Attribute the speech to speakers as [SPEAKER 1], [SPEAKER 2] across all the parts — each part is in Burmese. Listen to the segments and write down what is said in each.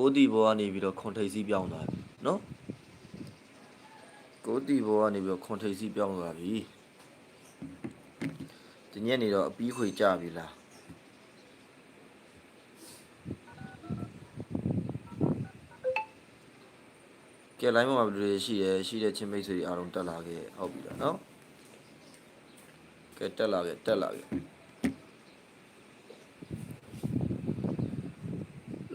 [SPEAKER 1] ကိုတီဘောကနေပြီးတော့ခွန်ထိပ်စီးပြောင်းသွားပြီနော်ကိုတီဘောကနေပြီးတော့ခွန်ထိပ်စီးပြောင်းသွားပြီဒီညနေတော့အပီးခွေကြပြီလားကဲလိုင်းပေါ်မှာဘယ်လိုတွေရှိရဲရှိတဲ့ချင်းမိတ်ဆွေတွေအားလုံးတက်လာခဲ့ဟုတ်ပြီလားနော်ကဲတက်လာခဲ့တက်လာခဲ့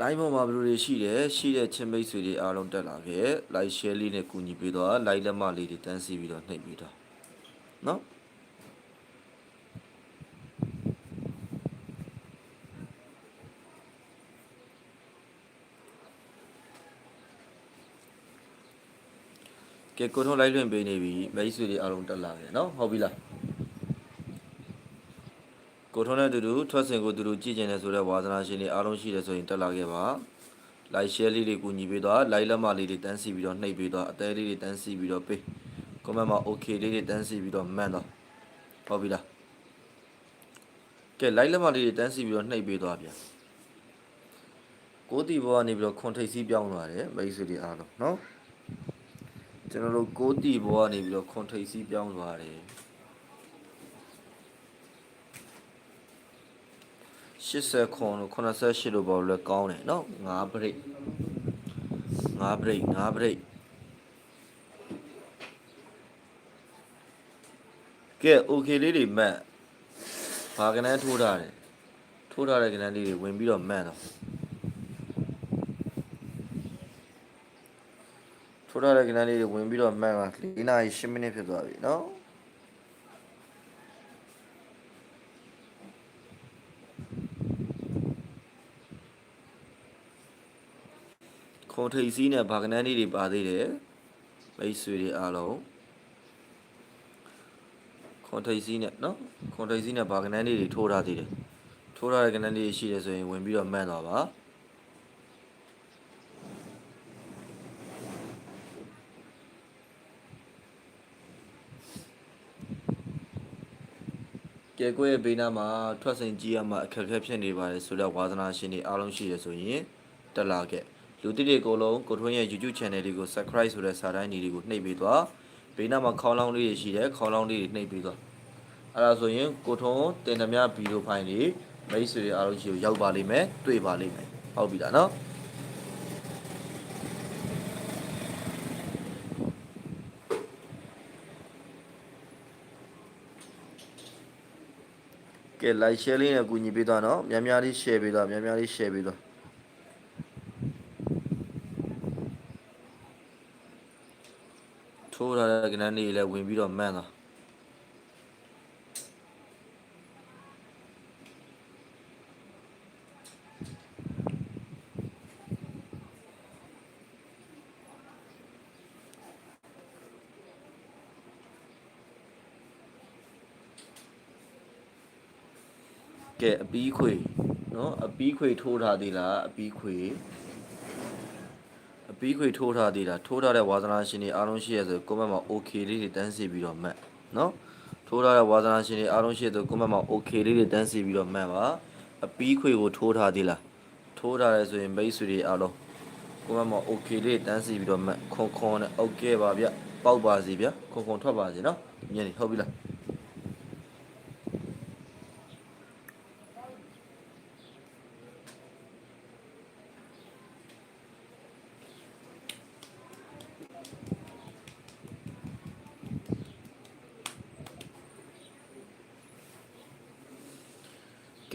[SPEAKER 1] line ပေါ်မှာဘယ်လိုတွေရှိတယ်ရှိတဲ့ချင်းမိတ်ဆွေတွေအားလုံးတက်လာခဲ့ like share လေးနဲ့ကူညီပေးတော့ like လက်မလေးတွေတန်းစီပြီးတော့နှိပ်ပြီးတော့နော်ကဲကိုထုံး like လွှင့်ပေးနေပြီမိတ်ဆွေတွေအားလုံးတက်လာခဲ့နော်ဟုတ်ပြီလား ကိုထုံးနဲ့အတူတူထွက်စင်ကိုအတူတူကြည့်ကျင်တယ်ဆိုတော့ဝါသနာရှင်တွေအားလုံးရှိတယ်ဆိုရင်တက်လာခဲ့ပါ like share လေးတွေကူညီပေးတော့ like လက်မလေးတွေတန်းစီပြီးတော့နှိပ်ပေးတော့အသေးလေးတွေတန်းစီပြီးတော့ပေး comment မှာ okay လေးတွေတန်းစီပြီးတော့မှန်တော့ဟုတ်ပြီလားကဲ like လက်မလေးတွေတန်းစီပြီးတော့နှိပ်ပေးတော့ဗျာကိုတီဘောကနေပြီးတော့ခွန်ထိပ်စီးပြောင်းသွားတယ်မိတ်ဆွေတွေအားလုံးနော်ကျွန်တော်တို့ကိုတီဘောကနေပြီးတော့ခွန်ထိပ်စီးပြောင်းသွားတယ် 80ခွန်လို့88လို့ပေါ့လဲကောင်းတယ်နော်5 break 5 break 5 break ကဲ okay လေးတွေမတ်ဘာကနန်းထိုးထားတယ်ထိုးထားတဲ့ကနန်းလေးတွေဝင်ပြီးတော့မတ်တော့ထိုးထားတဲ့ကနန်းလေးတွေဝင်ပြီးတော့မတ်ပါ4နာရီ10မိနစ်ဖြစ်သွားပြီနော် ခုံထိပ်စီးနဲ့ဘာကနန်းလေးတွေပါသေးတယ်မိတ်ဆွေတွေအားလုံးခွန်ထိပ်စီးနဲ့နော်ခွန်ထိပ်စီးနဲ့ဘာကနန်းလေးတွေထိုးထားသေးတယ်ထိုးထားတဲ့ကနန်းလေးရှိတယ်ဆိုရင်ဝင်ပြီးတော့မှန်းသွားပါကဲကိုယ့်ရဲ့ဘေးနားမှာထွက်စင်ကြီးရမှာအခက်အခဲဖြစ်နေပါတယ်ဆိုတော့ဝါသနာရှင်တွေအားလုံးရှိတယ်ဆိုရင်တက်လာခဲ့ လူတိတွေအကုန်လုံးကိုထွန်းရဲ့ YouTube channel လေးကို subscribe ဆိုတဲ့စာတိုင်းလေးတွေကိုနှိပ်ပေးသွားဘေးနားမှာခေါင်းလောင်းလေးတွေရှိတယ်ခေါင်းလောင်းလေးတွေနှိပ်ပေးသွားအဲ့ဒါဆိုရင်ကိုထုံးတင်သမျှဗီဒီယိုဖိုင်တွေမိတ်ဆွေတွေအားလုံးရှိကိုရောက်ပါလိမ့်မယ်တွေ့ပါလိမ့်မယ်ဟုတ်ပြီလားနော်ကဲ like share လေးနဲ့ကူညီပေးသွားနော်များများလေး share ပေးသွားများများလေး share ပေးသွား ထိုးထားတဲ့ကဏ္ဍလေးလည်းဝင်ပြီးတော့မှန်းသွားကဲအပီးခွေနော်အပီးခွေထိုးထားသေးလားအပီးခွေအ ပီးခွေထိုးထားသေးလားထိုးထားတဲ့ဝါသနာရှင်တွေအားလုံးရှိရဆိုကွန်မန့်မှာ okay လေးတွေတန်းစီပြီးတော့မှတ်နော်ထိုးထားတဲ့ဝါသနာရှင်တွေအားလုံးရှိရဆိုကွန်မန့်မှာ okay လေးတွေတန်းစီပြီးတော့မှတ်ပါအပီးခွေကိုထိုးထားသေးလားထိုးထားရဲဆိုရင်မိတ်ဆွေတွေအားလုံးကွန်မန့်မှာ okay လေးတန်းစီပြီးတော့မှတ်ခွန်ခွန်နဲ့ okay ပါဗျပေါက်ပါစီဗျခွန်ခွန်ထွက်ပါစီနော်ညနေဟုတ်ပြီလား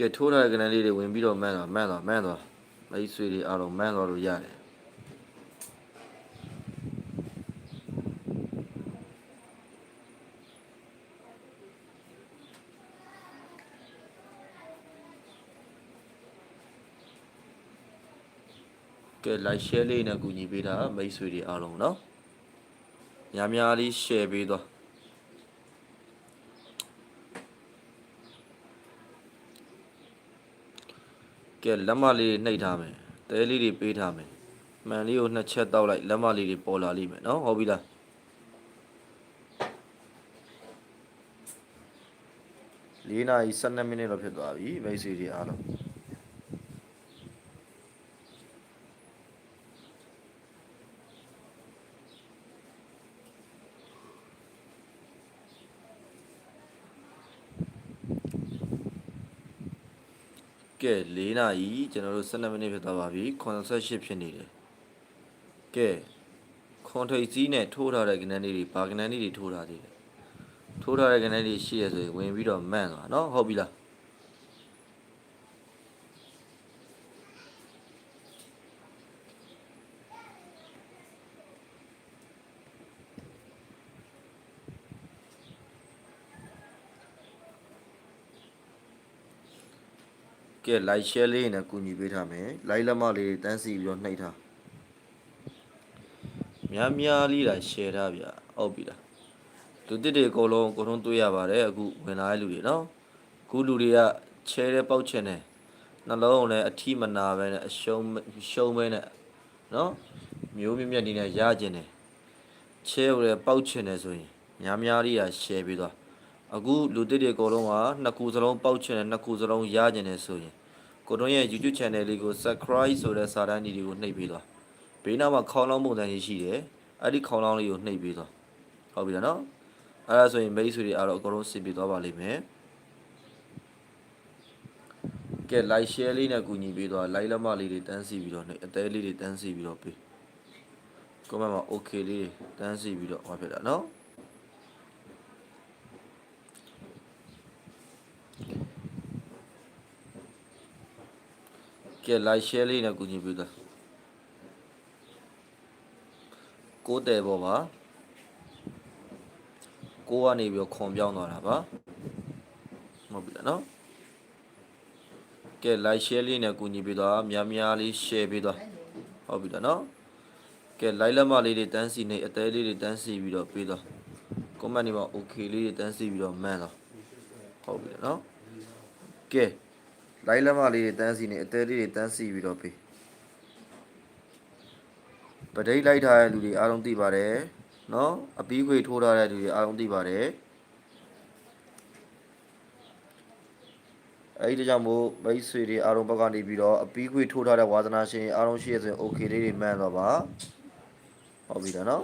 [SPEAKER 1] ကဲထိုးထားတဲ့ကနန်းလေးတွေဝင်ပြီးတော့မန်းတော့မန်းတော့မန်းတော့မိတ်ဆွေတွေအားလုံးမန်းတော့လို့ရတယ်ကဲ like share လေးနဲ့ကူညီပေးတာမိတ်ဆွေတွေအားလုံးเนาะများများလေး share ပေးတော့ ကဲလက်မလေးတွေနှိပ်ထားမယ်တဲလေးတွေပေးထားမယ်မှန်လေးကိုနှစ်ချက်တောက်လိုက်လက်မလေးတွေပေါ်လာလိမ့်မယ်နော်ဟုတ်ပြီလား၄နာရီ12မိနစ်တော့ဖြစ်သွားပြီမိတ်ဆွေတွေအားလုံး ကဲ၄နာရီကျွန်တော်တို့12မိနစ်ဖြစ်သွားပါပြီ88ဖြစ်နေတယ်ကဲခွန်ထိပ်စည်းနဲ့ထိုးထားတဲ့ကဏ္ဍလေးတွေဘာကဏ္ဍလေးတွေထိုးထားသေးလဲထိုးထားတဲ့ကဏ္ဍလေးရှိရဆိုရင်ဝင်ပြီးတော့မှန်သွားနော်ဟုတ်ပြီလား ကဲ like share လေးနဲ့ကူညီပေးထားမယ် like လက်မလေးတွေတန်းစီပြီးတော့နှိပ်ထားများများလေးတာ share ထားဗျဟုတ်ပြီလားလူတစ်တွေအကုန်လုံးကိုထုံးတွေ့ရပါတယ်အခုဝင်လာတဲ့လူတွေနော်အခုလူတွေက share တဲ့ပေါက်ချင်တယ်နှလုံးလည်းအထီးမနာပဲနဲ့အရှုံးရှုံးပဲနဲ့နော်မျိုးမြင့်မြတ်နေနဲ့ရကျင်တယ် share ကိုလည်းပေါက်ချင်တယ်ဆိုရင်များများလေးတာ share ပေးသွားအခုလူတစ်တွေအကုန်လုံးကနှစ်ခုစလုံးပေါက်ချင်တယ်နှစ်ခုစလုံးရကျင်တယ်ဆိုရင် ကိုတို့ရဲ့ YouTube channel လေးကို subscribe ဆိုတဲ့စာတန်းကြီးတွေကိုနှိပ်ပေးသွားဘေးနားမှာခေါင်းလောင်းပုံစံကြီးရှိတယ်အဲ့ဒီခေါင်းလောင်းလေးကိုနှိပ်ပေးသွားဟုတ်ပြီလားနော်အဲ့ဒါဆိုရင်မိတ်ဆွေတွေအားတော့အကုန်လုံးစင်ပြေသွားပါလိမ့်မယ်ကဲ like share လေးနဲ့ကူညီပေးသွား like လက်မလေးတွေတန်းစီပြီးတော့နှိပ်အသေးလေးတွေတန်းစီပြီးတော့ပေး comment မှာ okay လေးတွေတန်းစီပြီးတော့ဟောဖြစ်တာနော် ကဲ like share လေးနဲ့ကူညီပေးသားကိုးတယ်ပေါ့ပါကိုးကနေပြီးတော့ခွန်ပြောင်းသွားတာပါဟုတ်ပြီလားနော်ကဲ like share လေးနဲ့ကူညီပေးသွားများများလေး share ပေးသွားဟုတ်ပြီလားနော်ကဲ like လက်မလေးတွေတန်းစီနေအသေးလေးတွေတန်းစီပြီးတော့ပေးသွား comment တွေမှာ okay လေးတွေတန်းစီပြီးတော့မှန်သွားဟုတ်ပြီလားနော်ကဲ လိုက်လက်မလေးတွေတန်းစီနေအသေးလေးတွေတန်းစီပြီးတော့ပေးပဒိတ်လိုက်ထားတဲ့လူတွေအားလုံးသိပါတယ်နော်အပီးခွေထိုးထားတဲ့လူတွေအားလုံးသိပါတယ်အဲ့ဒီကြောင့်မို့မိတ်ဆွေတွေအားလုံးဘက်ကနေပြီးတော့အပီးခွေထိုးထားတဲ့ဝါသနာရှင်အားလုံးရှိရဆိုရင် okay လေးတွေမှန်တော့ပါဟုတ်ပြီလားနော်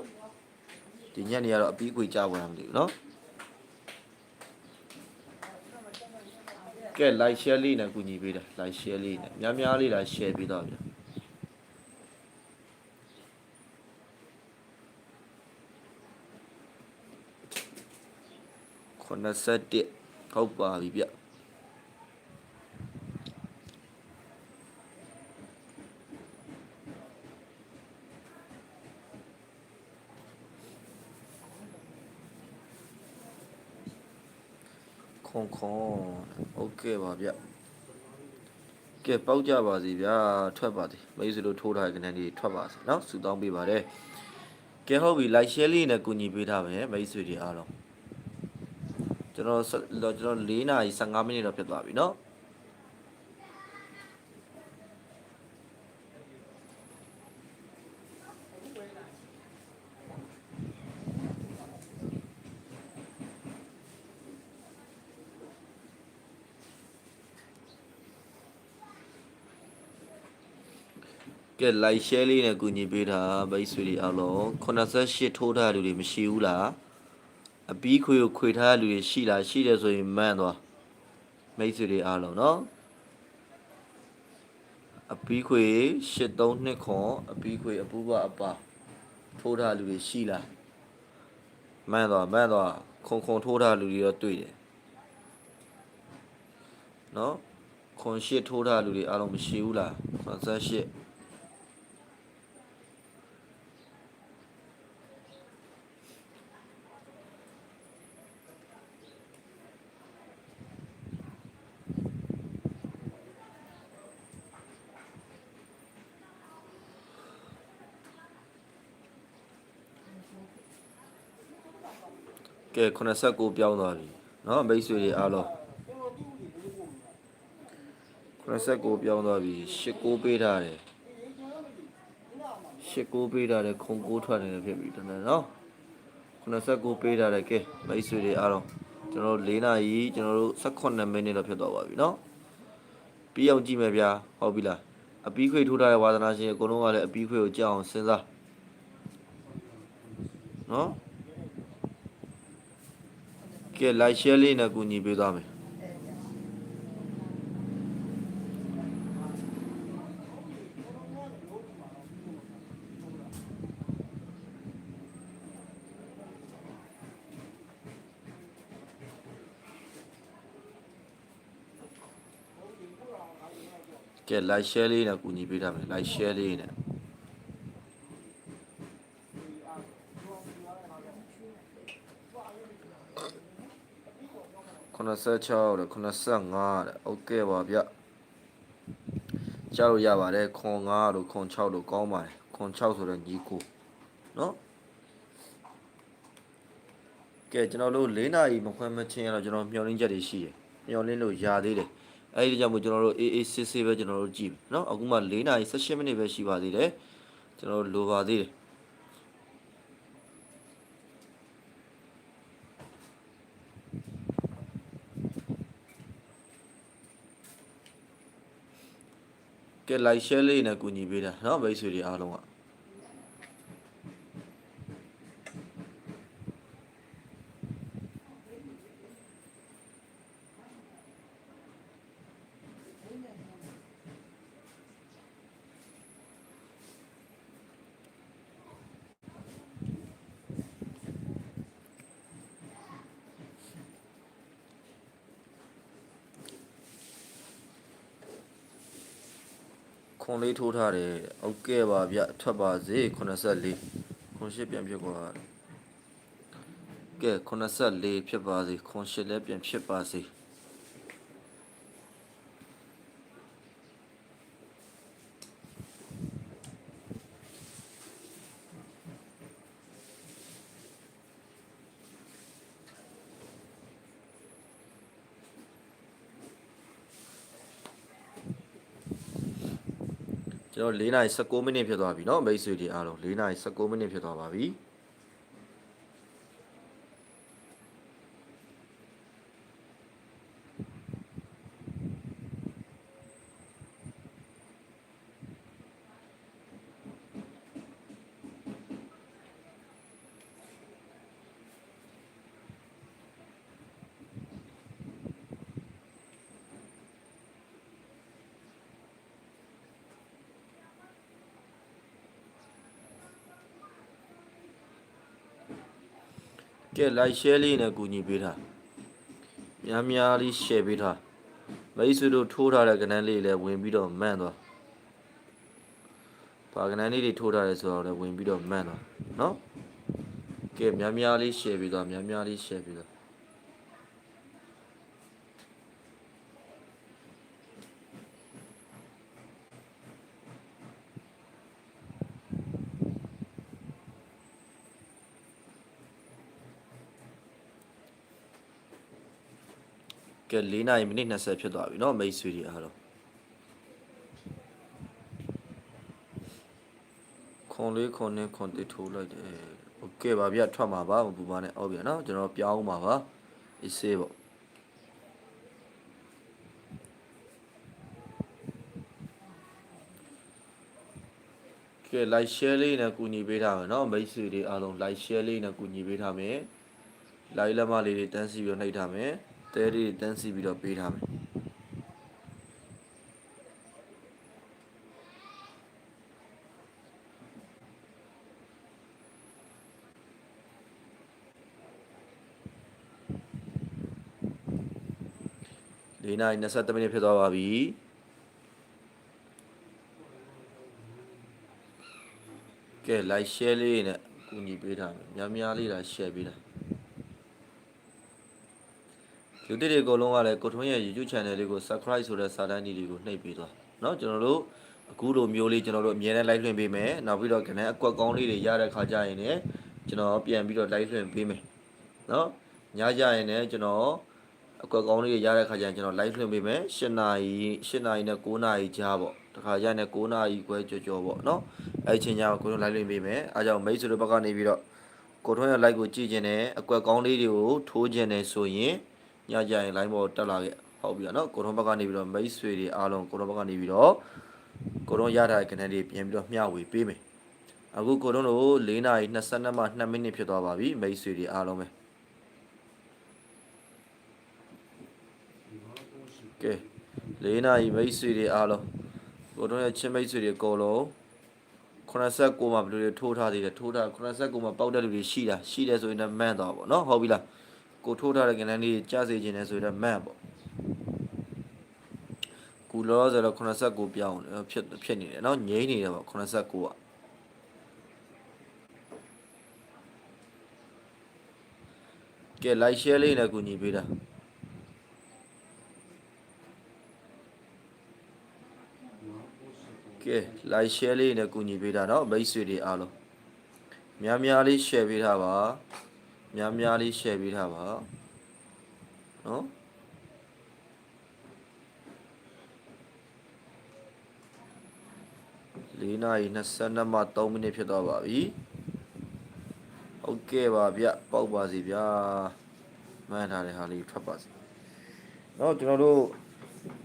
[SPEAKER 1] ဒီညနေကတော့အပီးခွေကြားဝင်မှာမသိဘူးနော် ကဲ like share လေးနဲ့ကူညီပေးတာ like share လေးနဲ့များများလေးလာ share ပေးတော့ဗျာ87ဟုတ်ပါပြီဗျခွန်ခွန် โอเคပါဗျကဲပေါက်ကြပါစီဗျာထွက်ပါသည်မိတ်ဆွေတို့ထိုးထားတဲ့ကနေဒီထွက်ပါစီเนาะစူတောင်းပေးပါတယ်ကဲဟုတ်ပြီ like share လေးနဲ့ကူညီပေးထားမယ်မိတ်ဆွေတွေအားလုံးကျွန်တော်ဆက်ကျွန်တော်4နာရီ15မိနစ်တော့ဖြစ်သွားပြီเนาะ ကဲ like share လေးနဲ့ကူညီပေးတာမိတ်ဆွေတွေအားလုံး88ထိုးထားတဲ့လူတွေမရှိဘူးလားအပီးခွေကိုခွေထားတဲ့လူတွေရှိလားရှိတယ်ဆိုရင်မှန်သွားမိတ်ဆွေတွေအားလုံးเนาะအပီးခွေ83ခွန်အပီးခွေအပူပအပါထိုးထားတဲ့လူတွေရှိလားမှန်သွားမှန်သွားခုံခုံထိုးထားတဲ့လူတွေတော့တွေ့တယ်เนาะခွန်ရှစ်ထိုးထားတဲ့လူတွေအားလုံးမရှိဘူးလား88 ကဲ89ပြောင်းသွားပြီเนาะမိတ်ဆွေတွေအားလုံး89ပြောင်းသွားပြီ89ပေးထားတယ်89ပေးထားတယ်ခုံ9ထွက်နေတယ်ဖြစ်ပြီတနေ့เนาะ89ပေးထားတယ်ကဲမိတ်ဆွေတွေအားလုံးကျွန်တော်တို့4နာရီကျွန်တော်တို့18မိနစ်တော့ဖြစ်သွားပါပြီเนาะပြီးအောင်ကြည့်မယ်ဗျာဟုတ်ပြီလားအပီးခွေထိုးထားတဲ့ဝါသနာရှင်အကုန်လုံးကလည်းအပီးခွေကိုကြောက်အောင်စဉ်းစားเนาะ ကဲ like share လေးနဲ့ကူညီပေးသွားမယ်ကဲ like share လေးနဲ့ကူညီပေးထားမယ် like share လေးနဲ့ 86တဲ့85တဲ့ဟုတ်ကဲ့ပါဗျကြားလို့ရပါတယ်ခွန်5တို့ခွန်6တို့ကောင်းပါတယ်ခွန်6ဆိုတော့ညီကိုနော်ကဲကျွန်တော်တို့၄နာရီမခွဲမချင်းရတော့ကျွန်တော်မျောလင်းချက်တွေရှိတယ်မျောလင်းလို့ရာသေးတယ်အဲဒီကြောင့်မို့ကျွန်တော်တို့အေးအေးဆေးဆေးပဲကျွန်တော်တို့ကြည့်နော်အခုမှ၄နာရီ၁၈မိနစ်ပဲရှိပါသေးတယ်ကျွန်တော်တို့လိုပါသေးတယ် ကဲ like share လေးနဲ့ကူညီပေးတာเนาะမိတ်ဆွေတွေအားလုံးက ခွန်လေးထိုးထားတယ်ဟုတ်ကဲ့ပါဗျထွက်ပါစေ84ခွန်ရှစ်ပြန်ဖြစ်သွားတယ်ကဲ84ဖြစ်ပါစေခွန်ရှစ်လည်းပြန်ဖြစ်ပါစေ တော်4နာရီ19မိနစ်ဖြစ်သွားပြီเนาะမိတ်ဆွေတွေအားလုံး4နာရီ19မိနစ်ဖြစ်သွားပါပြီ ကဲ like share လေးနဲ့ကူညီပေးတာများများလေး share ပေးတာမိတ်ဆွေတို့ထိုးထားတဲ့ကဏ္ဍလေးလည်းဝင်ပြီးတော့မှန်သွားပါကဏ္ဍလေးတွေထိုးထားတယ်ဆိုတော့လည်းဝင်ပြီးတော့မှန်သွားเนาะကဲများများလေး share ပေးသွားများများလေး share ပေးသွား ကဲ4နာရီမိနစ်20ဖြစ်သွားပြီเนาะမိတ်ဆွေတွေအားလုံးခွန်လေးခွန်နဲ့ခွန်တိထိုးလိုက်တယ်โอเคပါဗျထွက်မှာပါဘူပါနဲ့အောက်ဗျာเนาะကျွန်တော်ပြောင်းမှာပါအေးဆေးပေါ့ကဲ like share လေးနဲ့ကူညီပေးထားမယ်เนาะမိတ်ဆွေတွေအားလုံး like share လေးနဲ့ကူညီပေးထားမယ် like လက်မလေးတွေတန်းစီပြီးတော့နှိပ်ထားမယ် တဲလေးတွေတန်းစီပြီးတော့ပေးထားမယ်၄နာရီ23မိနစ်ဖြစ်သွားပါပြီကဲ like share လေးနဲ့ကူညီပေးထားမယ်များများလေးလာ share ပေးထား လူတစ်တွေအကုန်လုံးကလည်းကိုထွန်းရဲ့ YouTube channel လေးကို subscribe ဆိုတဲ့စာတန်းကြီးလေးကိုနှိပ်ပေးသွားเนาะကျွန်တော်တို့အခုလိုမျိုးလေးကျွန်တော်တို့အမြဲတမ်း live လွှင့်ပေးမယ်နောက်ပြီးတော့ခဏအကွက်ကောင်းလေးတွေရတဲ့ခါကျရင်လည်းကျွန်တော်ပြန်ပြီးတော့ live လွှင့်ပေးမယ်เนาะညကြရင်လည်းကျွန်တော်အကွက်ကောင်းလေးတွေရတဲ့ခါကျရင်ကျွန်တော် live လွှင့်ပေးမယ်၈နာရီ၈နာရီနဲ့9နာရီကြားပေါ့တခါကျရင်9နာရီခွဲကြော်ကြော်ပေါ့เนาะအဲ့ဒီချိန်ကျတော့ကိုထွန်း live လွှင့်ပေးမယ်အားကြောင့်မိတ်ဆွေတို့ဘက်ကနေပြီးတော့ကိုထွန်းရဲ့ live ကိုကြည့်ခြင်းနဲ့အကွက်ကောင်းလေးတွေကိုထိုးခြင်းနဲ့ဆိုရင် ညကြရင် line ပေါ်တက်လာခဲ့ဟုတ်ပြီနော်ကိုထုံးဘက်ကနေပြီးတော့မိတ်ဆွေတွေအားလုံးကိုထုံးဘက်ကနေပြီးတော့ကိုထုံးရထားတဲ့ connect တွေပြန်ပြီးတော့မျှဝေပေးမယ်အခုကိုထုံးတို့၄နာရီ22မှ2မိနစ်ဖြစ်သွားပါပြီမိတ်ဆွေတွေအားလုံးပဲကဲ၄နာရီမိတ်ဆွေတွေအားလုံးကိုထုံးရဲ့ချင်းမိတ်ဆွေတွေအကုန်လုံး89မှာဘယ်လိုလဲထိုးထားသေးတယ်ထိုးထား89မှာပေါက်တဲ့လူတွေရှိတာရှိတယ်ဆိုရင်လည်းမှန်းသွားပါတော့เนาะဟုတ်ပြီလား ကိုထိုးထားတဲ့ကဏ္ဍလေးကြားစေခြင်းနဲ့ဆိုတော့မန့်ပေါ့ကူ အခုလောလောဆယ်တော့89ပြောင်းတယ်ဖြစ်ဖြစ်နေတယ်เนาะငြိမ့်နေတယ်ပေါ့89อ่ะကဲ like share လေးနဲ့ကူညီပေးတာကဲ like share လေးနဲ့ကူညီပေးတာเนาะမိတ်ဆွေတွေအားလုံးများများလေး share ပေးထားပါ များများလေး share ပေးထားပါเนาะ 4နာရီ22မှ3မိနစ်ဖြစ်သွားပါပြီဟုတ်ကဲ့ပါဗျပေါက်ပါစီဗျာမှန်းထားတဲ့ဟာလေးထွက်ပါစီเนาะကျွန်တော်တို့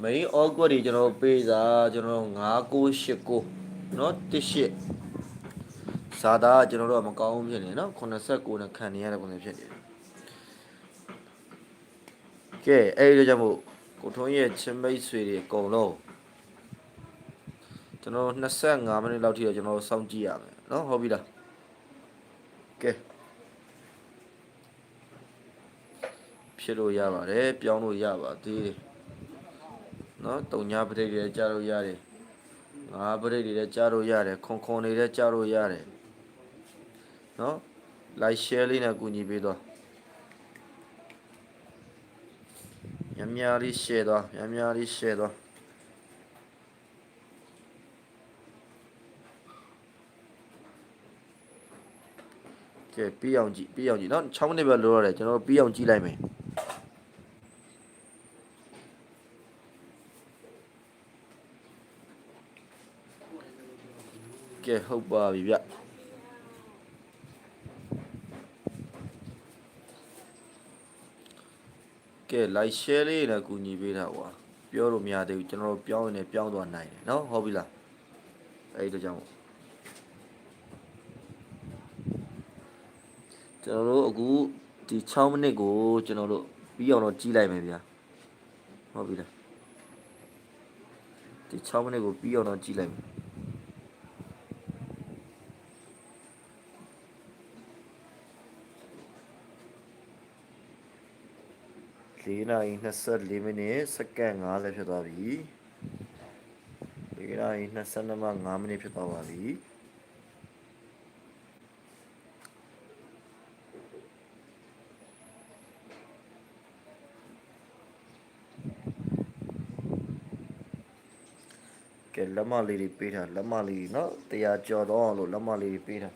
[SPEAKER 1] main awkward တွေကျွန်တော်တို့ပေးစာကျွန်တော်တို့5989เนาะ18 ဇာတာကကျွန်တော်တို့ကမကောင်းဖြစ်နေနော်89နဲ့ခံနေရတဲ့ပုံစံဖြစ်နေတယ်ကဲအဲ့ဒီကြောင့်မို့ကိုထွန်းရဲ့ချင်းမိတ်ဆွေတွေအကုန်လုံးကျွန်တော်25မိနစ်လောက်ထိတော့ကျွန်တော်စောင့်ကြည့်ရမယ်နော်ဟုတ်ပြီလားကဲဖြစ်လို့ရပါတယ်ပြောင်းလို့ရပါသေးတယ်နော်တုံညာပဋိတွေလည်းကြားလို့ရတယ်ငါပဋိတွေလည်းကြားလို့ရတယ်ခွန်ခွန်တွေလည်းကြားလို့ရတယ် เนาะ like share လေးနဲ့ကူညီပေးတော့များများလေး share တော့များများလေး share တော့ ကဲပြီးအောင်ကြည့်ပြီးအောင်ကြည့်နော်6မိနစ်ပဲလိုတော့တယ်ကျွန်တော်ပြီးအောင်ကြည့်လိုက်မယ်ကဲဟုတ်ပါပြီဗျ ကဲ like share လေးနဲ့ကူညီပေးတာကွာပြောလို့မရသေးဘူးကျွန်တော်တို့ပြောင်းရင်လည်းပြောင်းသွားနိုင်တယ်နော်ဟုတ်ပြီလားအဲ့ဒီတော့ကြောင့်ကျွန်တော်တို့အခုဒီ6မိနစ်ကိုကျွန်တော်တို့ပြီးအောင်တော့ကြီးလိုက်မယ်ဗျာဟုတ်ပြီလားဒီ6မိနစ်ကိုပြီးအောင်တော့ကြီးလိုက်မယ်လေး နာရီ24မိနစ်စက္ကန့်50ဖြစ်သွားပြီလေးနာရီ22မှ5မိနစ်ဖြစ်သွားပါပြီကဲလက်မလေးတွေပေးတာလက်မလေးတွေနော်တရားကြော်တော့အောင်လို့လက်မလေးတွေပေးတာ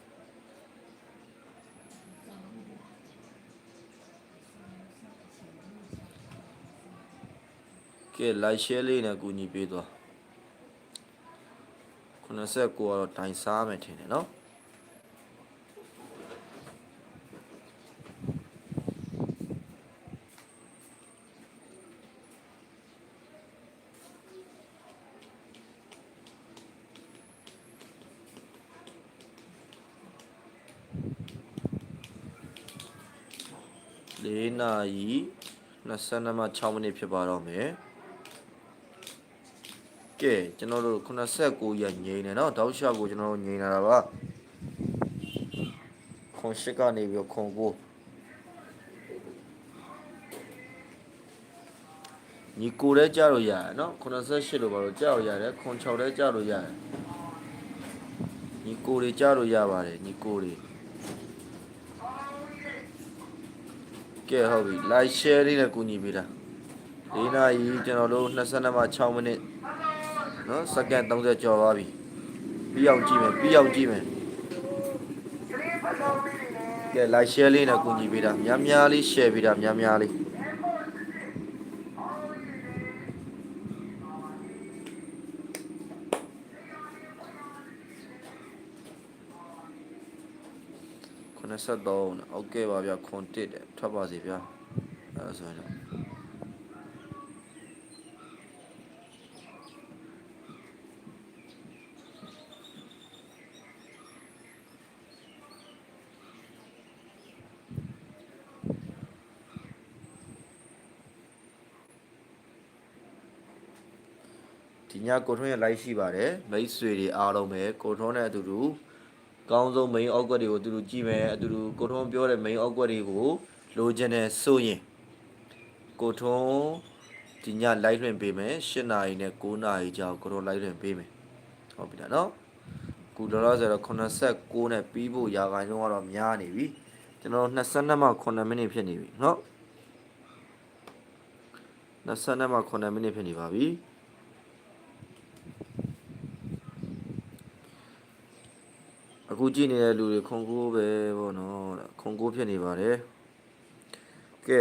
[SPEAKER 1] ကဲ like share လေးနဲ့ကူညီပေးသွား89ကတော့တိုင်စားမယ်ထင်တယ်နော်၄နာရီ22မှ6မိနစ်ဖြစ်ပါတော့မယ် ကဲကျွန်တော်တို့89ရက်ငိန်နေနော်တောက်ရှာကိုကျွန်တော်တို့ငိန်လာတာပါခွန်ရှစ်ကနေပြီးခွန်ကိုညီကိုလည်းကြလို့ရတယ်နော်88လို့ပါလို့ကြလို့ရတယ်ခွန်6လည်းကြလို့ရတယ်ညီကိုတွေကြလို့ရပါတယ်ညီကိုတွေကဲဟုတ်ပြီ like share လေးနဲ့ကူညီပေးတာ၄နာရီကျွန်တော်တို့22မှ6မိနစ် နော်စက္ကန့်30ကျော်သွားပြီပြီးအောင်ကြည့်မယ်ပြီးအောင်ကြည့်မယ်ကဲ like share လေးနဲ့ကူညီပေးတာများများလေး share ပေးတာများများလေး93နဲ့โอเคပါဗျခွန်တစ်တဲ့ထွက်ပါစီဗျာအဲဒါဆိုရင် ဒီညကိုထွန်းရဲ့ live ရှိပါတယ်မိတ်ဆွေတွေအားလုံးပဲကိုထွန်းနဲ့အတူတူကောင်းဆုံး main output တွေကိုအတူတူကြည့်မယ်အတူတူကိုထွန်းပြောတဲ့ main output တွေကိုလိုချင်တယ်ဆိုရင်ကိုထွန်းဒီည live လွှင့်ပေးမယ်၈နာရီနဲ့9နာရီကြာကိုတော့ live လွှင့်ပေးမယ်ဟုတ်ပြီလားနော်အခုလောလောဆယ်တော့89နဲ့ပြီးဖို့ရာခိုင်နှုန်းကတော့များနေပြီကျွန်တော်22မှ9မိနစ်ဖြစ်နေပြီနော်22မှ9မိနစ်ဖြစ်နေပါပြီအ ခုကြည့်နေတဲ့လူတွေခွန်ကိုးပဲပေါ့နော်ခွန်ကိုးဖြစ်နေပါတယ်ကဲ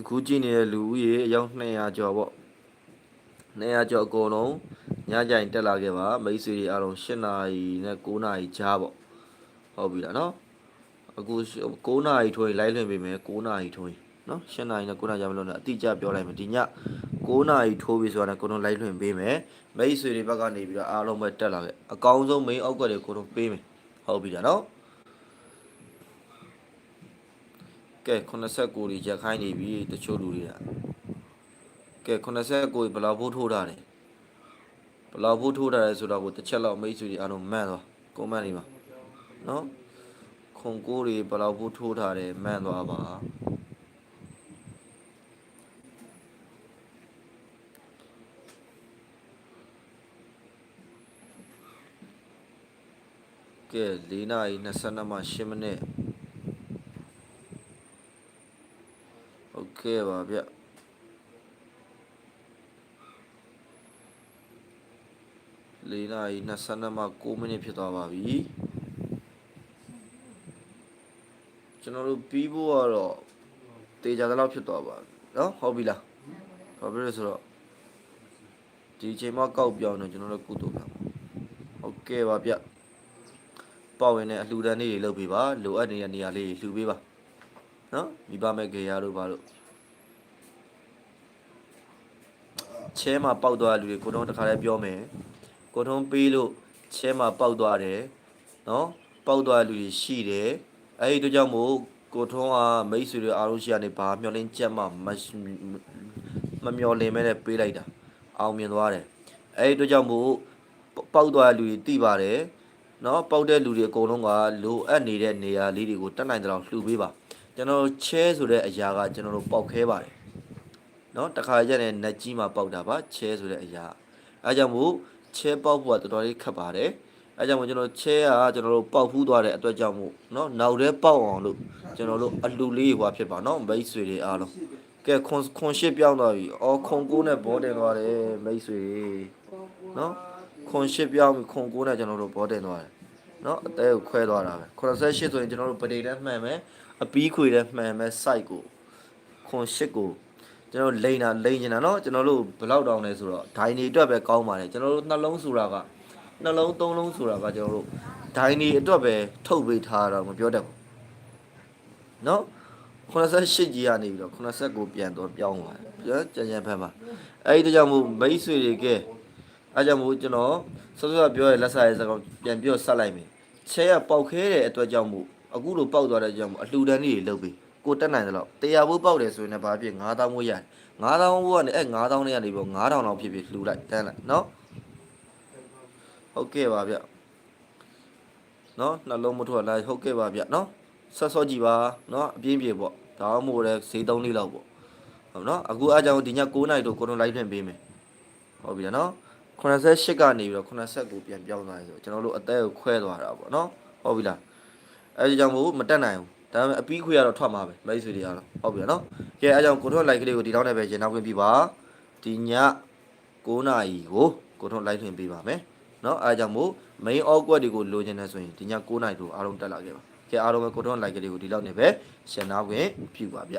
[SPEAKER 1] အခုကြည့်နေတဲ့လူဦးရေအယောက်200ကျော်ပေါ့200ကျော်အကုန်လုံးညကြိုင်တက်လာခဲ့ပါမိတ်ဆွေတွေအားလုံး8နာရီနဲ့9နာရီကြားပေါ့ဟုတ်ပြီလားနော်အခု9နာရီထွေးလိုက်လွှင့်ပေးမယ်9နာရီထွေးနော်8နာရီနဲ့9နာရီကြားမလို့နဲ့အတိအကျပြောလိုက်မယ်ဒီည9နာရီထိုးပြီဆိုတာနဲ့ကိုတို့လိုက်လွှင့်ပေးမယ်မိတ်ဆွေတွေဘက်ကနေပြီးတော့အားလုံးပဲတက်လာခဲ့အကောင်းဆုံး main အောက်ကတွေကိုတို့ပေးမယ် ဟုတ်ပြီလားနော်ကဲ89ကြီးရက်ခိုင်းနေပြီတချို့လူတွေကကဲ89ကြီးဘယ်လောက်ဖို့ထိုးထားတယ်ဘယ်လောက်ဖို့ထိုးထားတယ်ဆိုတော့ကိုတစ်ချက်လောက်မိတ်ဆွေတွေအားလုံးမှန်သွားကွန်မန့်တွေမှာနော်ခွန်ကိုတွေဘယ်လောက်ဖို့ထိုးထားတယ်မှန်သွားပါ ကဲ၄နာရီ22မှ10မိနစ် โอเคပါဗျလေးနာရီ22မှ9မိနစ်ဖြစ်သွားပါပြီကျွန်တော်တို့ပြီးဖို့ကတော့တေချာတဲ့လောက်ဖြစ်သွားပါပြီเนาะဟုတ်ပြီလားဘာဖြစ်လဲဆိုတော့ဒီအချိန်မှကောက်ပြောင်းနေကျွန်တော်တို့ကုသိုလ်ပါဟုတ်ကဲ့ပါဗျ ပေါ့ဝင်တဲ့အလှူဒန်းလေးတွေလုပ်ပေးပါလိုအပ်နေတဲ့နေရာလေးတွေလှူပေးပါနော်မိဘမဲ့ခေရာတို့ဘာလို့ချဲမှာပေါက်သွားတဲ့လူတွေကိုထုံးတစ်ခါလဲပြောမယ်ကိုထုံးပေးလို့ချဲမှာပေါက်သွားတယ်နော်ပေါက်သွားတဲ့လူတွေရှိတယ်အဲ့ဒီတို့ကြောင့်မို့ကိုထုံးကမိတ်ဆွေတွေအားလုံးရှိရနေဘာမျောလင်းချက်မှမမမျောလင်းမဲနဲ့ပေးလိုက်တာအောင်မြင်သွားတယ်အဲ့ဒီတို့ကြောင့်မို့ပေါက်သွားတဲ့လူတွေတိပါတယ် နော်ပေါက်တဲ့လူတွေအကုန်လုံးကလိုအပ်နေတဲ့နေရာလေးတွေကိုတက်နိုင်တဲ့လောက်လှူပေးပါကျွန်တော်ချဲဆိုတဲ့အရာကကျွန်တော်တို့ပေါက်ခဲပါတယ်နော်တခါကျရင်နက်ကြီးမှာပေါက်တာပါချဲဆိုတဲ့အရာအဲကြောင့်မို့ချဲပေါက်ဖို့ကတော်တော်လေးခက်ပါတယ်အဲကြောင့်မို့ကျွန်တော်ချဲကကျွန်တော်တို့ပေါက်ဖူးသွားတဲ့အတွက်ကြောင့်မို့နော်နောက်ထဲပေါက်အောင်လို့ကျွန်တော်တို့အလူလေးဟွာဖြစ်ပါနော်မိတ်ဆွေတွေအားလုံးကဲခွန်ခွန်ရှစ်ပြောင်းသွားပြီအော်ခွန်ကိုးနဲ့ဘောတင်သွားတယ်မိတ်ဆွေတွေနော်ခွန်ရှစ်ပြောင်းပြီခွန်ကိုးနဲ့ကျွန်တော်တို့ဘောတင်သွားတယ် နော်အသေးကိုခွဲသွားတာပဲ88ဆိုရင်ကျွန်တော်တို့ပဒေလည်းမှန်မယ်အပီးခွေလည်းမှန်မယ် site ကိုခွန်8ကိုကျွန်တော်လိန်တာလိန်နေတာနော်ကျွန်တော်တို့ဘလောက်တောင်းလဲဆိုတော့ဒိုင်းနေအတွက်ပဲကောင်းပါတယ်ကျွန်တော်တို့နှလုံးဆိုတာကနှလုံးသုံးလုံးဆိုတာကကျွန်တော်တို့ဒိုင်းနေအတွက်ပဲထုတ်ပေးထားတာမပြောတတ်ဘူးနော်88ကြီးကနေပြီးတော့89ကိုပြန်တော့ပြောင်းသွားတယ်ကြံကြံဖက်မှာအဲ့ဒီကြောင့်မို့မိတ်ဆွေတွေကအဲကြောင့်မို့ကျွန်တော်စောစောပြောရလက်စားရဲ့စကားပြန်ပြောဆက်လိုက်မယ် ချဲကပေါက်ခဲတဲ့အတွက်ကြောင့်မို့အခုလိုပေါက်သွားတဲ့ကြောင့်မို့အလှူဒန်းလေးတွေလုပ်ပြီးကိုတက်နိုင်တယ်လို့တရားဘူးပေါက်တယ်ဆိုရင်လည်းဘာဖြစ်9000ဘိုးရတယ်9000ဘိုးကနေအဲ9000နဲ့ကနေပြီး9000လောက်ဖြစ်ဖြစ်လှူလိုက်တန်းလိုက်နော်ဟုတ်ကဲ့ပါဗျနော်နှလုံးမထွက်လိုက်ဟုတ်ကဲ့ပါဗျနော်ဆက်စောကြည့်ပါနော်အပြင်းပြေပေါ့ဒါမှမဟုတ်လည်းဈေးသုံးလေးလောက်ပေါ့ဟုတ်နော်အခုအားကြောင့်ဒီည9နိုင်တော့ကိုတို့လိုက်ထွင်ပေးမယ်ဟုတ်ပြီလားနော် 88ကနေပြီးတော့89ပြန်ပြောင်းသွားတယ်ဆိုကျွန်တော်တို့အသက်ကိုခွဲသွားတာပေါ့နော်ဟုတ်ပြီလားအဲဒီကြောင့်မို့မတက်နိုင်ဘူးဒါပေမဲ့အပီးခွေကတော့ထွက်မှာပဲမိတ်ဆွေတွေအားလုံးဟုတ်ပြီနော်ကဲအဲကြောင့်ကိုထွန်းလိုက်ကလေးကိုဒီတော့နဲ့ပဲရင်နောက်ခွင့်ပြပါဒီည9နာရီကိုကိုထွန်းလိုက်ထွင်ပေးပါမယ်နော်အဲကြောင့်မို့ main awkward တွေကိုလိုချင်တယ်ဆိုရင်ဒီည9နာရီတို့အားလုံးတက်လာခဲ့ပါကဲအားလုံးပဲကိုထွန်းလိုက်ကလေးကိုဒီလောက်နဲ့ပဲရှင်းနောက်ခွင့်ပြုပါဗျ